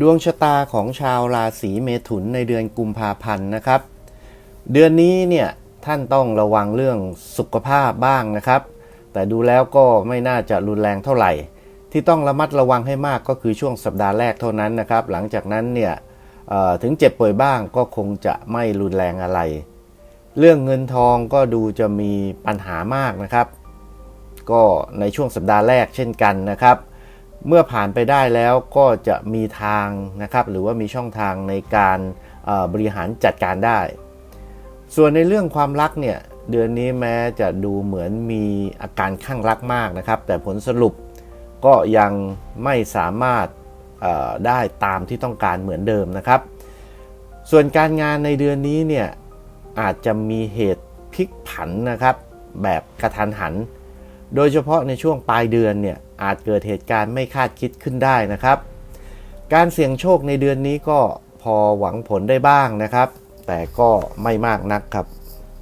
ดวงชะตาของชาวราศีเมถุนในเดือนกุมภาพันธ์นะครับ เดือนนี้เนี่ยท่านต้องระวังเรื่องสุขภาพบ้างนะครับ แต่ดูแล้วก็ไม่น่าจะรุนแรงเท่าไหร่ ที่ต้องระมัดระวังให้มากก็คือช่วงสัปดาห์แรกเท่านั้นนะครับ หลังจากนั้นเนี่ยถึงเจ็บป่วยบ้างก็คงจะไม่รุนแรงอะไร เรื่องเงินทองก็ดูจะมีปัญหามากนะครับ ก็ในช่วงสัปดาห์แรกเช่นกันนะครับ เมื่อผ่านไปได้แล้วก็จะมีทางนะครับ หรือว่ามีช่องทางในการบริหารจัดการได้ ส่วนในเรื่องความรักเนี่ยเดือนนี้แม้จะดูเหมือนมีอาการข้างรักมากนะครับ แต่ผลสรุปก็ยังไม่สามารถได้ตามที่ต้องการเหมือนเดิมนะครับ ส่วนการงานในเดือนนี้เนี่ยอาจจะมีเหตุพลิกผันนะครับ แบบกระทันหัน โดยเฉพาะในช่วงปลายเดือนเนี่ยอาจเกิดเหตุการณ์ไม่คาดคิดขึ้นได้นะครับ การเสี่ยงโชคในเดือนนี้ก็พอหวังผลได้บ้างนะครับ แต่ก็ไม่มากนักครับ